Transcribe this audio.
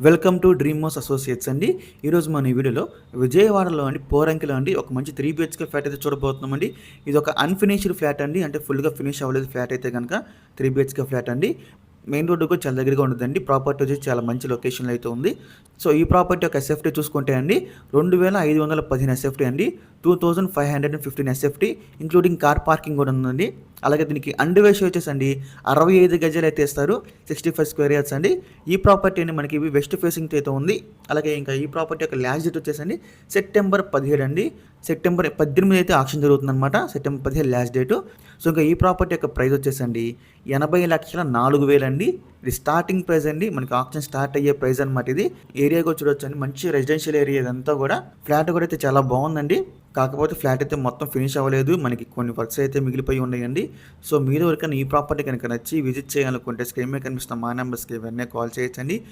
Welcome to Dream Moss Associates అండి. ఈరోజు మన ఈ వీడియోలో విజయవాడలో అండి పోరంకిలో అండి ఒక మంచి త్రీ బిహెచ్కే ఫ్లాట్ అయితే చూడబోతున్నామండి. ఇది ఒక అన్ఫినిష్డ్ ఫ్లాట్ అండి అంటే ఫుల్గా ఫినిష్ అవ్వలేదు ఫ్లాట్ అయితే కనుక. త్రీ బిహెచ్కే ఫ్లాట్ అండి. మెయిన్ రోడ్డుకు చాలా దగ్గరగా ఉంటుందండి. ప్రాపర్టీ వచ్చి చాలా మంచి లొకేషన్లో అయితే ఉంది. సో ఈ ప్రాపర్టీ యొక్క ఎస్ఎఫ్టీ చూసుకుంటే అండి రెండు వేల ఐదు వందల పదిహేను ఎస్ఎఫ్టీ అండి two thousand five hundred and fifteen SFT including car parking కూడా ఉందండి. అలాగే దీనికి అండ్ వేష్ వచ్చేసండి అరవై ఐదు గజాలు అయితే ఇస్తారు సిక్స్టీ ఫైవ్ స్క్వేర్ యార్డ్స్ అండి. ఈ ప్రాపర్టీ అని మనకి ఇవి వెస్ట్ ఫేసింగ్ అయితే ఉంది. అలాగే ఇంకా ఈ ప్రాపర్టీ యొక్క లాస్ట్ డేట్ వచ్చేసండి సెప్టెంబర్ పదిహేడు అండి. సెప్టెంబర్ పద్దెనిమిది అయితే ఆక్షన్ జరుగుతుందన్నమాట. సెప్టెంబర్ పదిహేడు లాస్ట్ డేటు సో ఇంకా ఈ ప్రాపర్టీ యొక్క ప్రైస్ వచ్చేసండి ఎనభై లక్షల నాలుగు వేలు అండి. ఇది స్టార్టింగ్ ప్రైస్ అండి. మనకి ఆక్షన్ స్టార్ట్ అయ్యే ప్రైస్ అనమాట ఇది. ఏరియా చూడొచ్చు అండి మంచి రెసిడెన్షియల్ ఏరియా ఇదంతా కూడా. ఫ్లాట్ కూడా అయితే చాలా బాగుందండి. కాకపోతే ఫ్లాట్ అయితే మొత్తం ఫినిష్ అవ్వలేదు. మనకి కొన్ని వర్క్స్ అయితే మిగిలిపోయి ఉన్నాయండి. సో మీరు ఎవరికైనా ఈ ప్రాపర్టీ కనుక నచ్చి విజిట్ చేయాలనుకుంటే స్క్రీన్ మీద కనిపిస్తున్న మా నెంబర్స్కి ఇవన్నీ కాల్ చేయొచ్చండి.